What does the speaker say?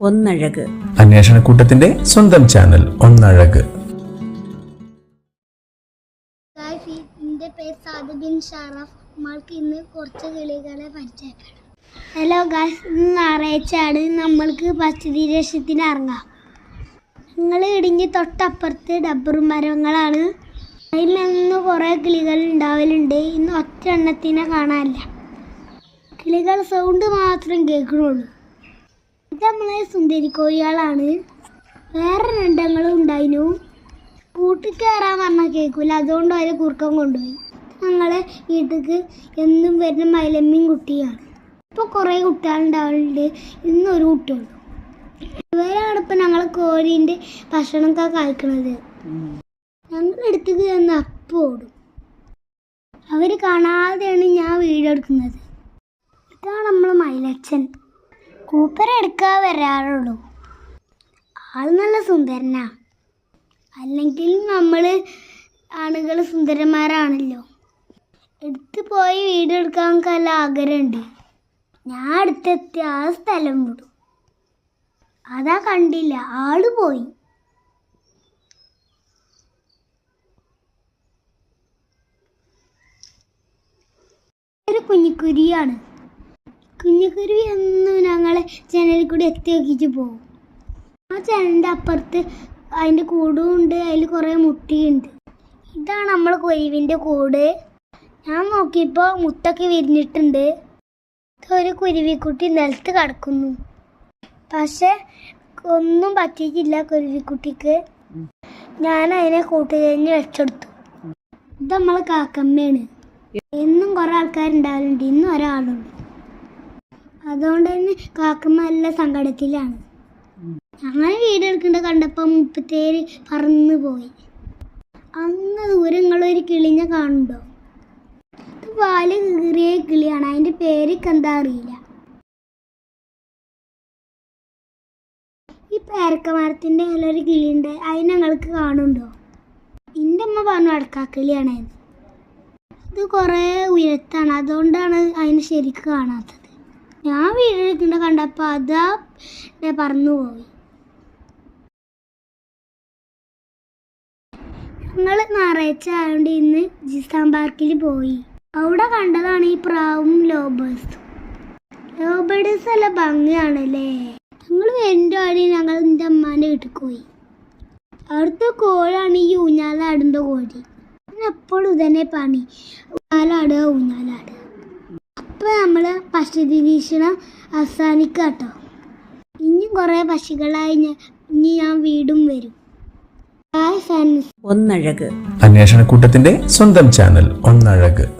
ഒന്നഴക്. അന്വേഷണ കൂട്ടത്തിന്റെ സ്വന്തം ചാനൽ ഒന്നഴക്. എന്റെ പേര് സാദ് ഷറഫ്. നമ്മൾക്ക് ഇന്ന് കുറച്ച് കിളികളെ പരിചയപ്പെടാം. ഹലോ ഗായ്സ് ഇന്ന് ഞായറാഴ്ചയാണ്. നമ്മൾക്ക് പച്ചതി ലക്ഷത്തിന് ഇറങ്ങാം. നിങ്ങൾ ഇടിഞ്ഞ് തൊട്ടപ്പുറത്ത് ഡബ്ബർ മരങ്ങളാണ്. അതിൽ നിന്ന് കുറേ കിളികൾ ഉണ്ടാവലുണ്ട്. ഇന്ന് ഒറ്റ എണ്ണത്തിനെ കാണാനില്ല. കിളികൾ സൗണ്ട് മാത്രം കേൾക്കണുള്ളൂ. ഇത് നമ്മളെ സുന്ദരി കോഴികളാണ് വേറെ രണ്ടങ്ങളും ഉണ്ടായിരുന്നു കൂട്ടിൽ കയറാൻ പറഞ്ഞാൽ കേൾക്കൂല. അതുകൊണ്ട് അവരെ കുറുക്കം കൊണ്ടുപോയി. ഞങ്ങളെ വീട്ടിലേക്ക് എന്നും വരുന്ന മൈലമ്മയും കുട്ടിയാണ്. ഇപ്പോൾ കുറേ കുട്ടികളുണ്ടാവലുണ്ട്. ഇന്നൊരു കുട്ടിയുള്ളൂ ഇവരാണ് ഇപ്പം ഞങ്ങൾ കോഴീന്റെ ഭക്ഷണമൊക്കെ കഴിക്കണത്. ഞങ്ങൾ അടുത്തേക്ക് ചെന്ന് അപ്പം ഓടും. അവർ കാണാതെയാണ് ഞാൻ വീഡിയോ എടുക്കുന്നത്. ഇതാണ് നമ്മൾ മൈലച്ചൻ. കൂപ്പർ എടുക്കാൻ വരാറുള്ളൂ. ആൾ നല്ല സുന്ദരനാ. അല്ലെങ്കിൽ നമ്മൾ ആണുകൾ സുന്ദരന്മാരാണല്ലോ. എടുത്ത് പോയി വീഡിയോ എടുക്കാൻ നല്ല ആഗ്രഹമുണ്ട്. ഞാൻ അടുത്തെത്തി ആ സ്ഥലം വിടും. അതാ കണ്ടില്ല ആൾ പോയി. ഒരു കുഞ്ഞിക്കുരിയാണ് കുഞ്ഞിക്കുരുവി എന്ന് ഞങ്ങളെ ജനലിൽ കൂടി എത്തി നോക്കിയിട്ട് പോകും ആ ജനലിന്റെ അപ്പുറത്ത് അതിന്റെ കൂടും ഉണ്ട് അതിൽ കുറേ മുട്ടിയുണ്ട്. ഇതാണ് നമ്മൾ കുരുവിന്റെ കൂട്. ഞാൻ നോക്കിയപ്പോൾ മുട്ടൊക്കെ വിരിഞ്ഞിട്ടുണ്ട്. ഒരു കുരുവിക്കുട്ടി നിലത്ത് കിടക്കുന്നു. പക്ഷെ ഒന്നും പറ്റിയിട്ടില്ല കുരുവിക്കുട്ടിക്ക് ഞാൻ അതിനെ കൂട്ടുകഴിഞ്ഞ് വെച്ചെടുത്തു. ഇത് നമ്മളെ കാക്കമ്മയാണ്. എന്നും കുറെ ആൾക്കാരുണ്ടാവലുണ്ട്. ഇന്നും ഒരാളുണ്ട്. അതുകൊണ്ട് തന്നെ കാക്കമ്മ നല്ല സങ്കടത്തിലാണ്. അങ്ങനെ വീട് എടുക്കേണ്ട കണ്ടപ്പോൾ മുപ്പത്തേര് പറന്നു പോയി. അന്ന് ദൂരങ്ങളൊരു നിങ്ങളൊരു കിളിഞ്ഞ കാണുന്നുണ്ടോ? ഇത് വാൽ കീറിയ കിളിയാണ്. അതിന്റെ പേരൊക്കെ എന്താ അറിയില്ല. ഈ പേരക്കമരത്തിന്റെ ഇലൊരു കിളിയുണ്ട്. അതിന് ഞങ്ങൾക്ക് കാണുന്നുണ്ടോ? എന്റെ അമ്മ പറഞ്ഞു അടക്കാക്കിളിയാണ് ഇത് കുറേ ഉയരത്താണ്. അതുകൊണ്ടാണ് അതിന് ശരിക്ക് കാണാത്തത്. ഞാൻ എടുക്കേണ്ട കണ്ടപ്പോൾ അതാ പറന്നു പോയി. ഞങ്ങൾ ഞായറാഴ്ച ആയതുകൊണ്ട് ഇന്ന് ജിസാൻ പാർക്കിൽ പോയി. അവിടെ കണ്ടതാണ് ഈ പ്രാവും ലോബേഴ്സും. ലോബേഴ്സ് നല്ല ഭംഗിയാണല്ലേ? ഞങ്ങൾ എന്റെ ആടി ഞങ്ങൾ എന്റെ അമ്മാന്റെ വീട്ടിൽ പോയി. അവിടുത്തെ കോഴാണ് ഈ ഊഞ്ഞാലാടുന്ന കോഴി എപ്പോഴും ഇതന്നെ പണി. ഊഞ്ഞാലാടുക ഊഞ്ഞാലാടുക അപ്പോൾ നമ്മൾ പക്ഷി നിരീക്ഷണം അവസാനിക്കുക കേട്ടോ. ഇനിയും കുറേ പക്ഷികളായി ഞാൻ- ഇനി ഞാൻ വീടും വരും. Hi friends ഒന്നഴക്. അന്വേഷണക്കൂട്ടത്തിന്റെ സ്വന്തം ചാനൽ ഒന്നഴക്.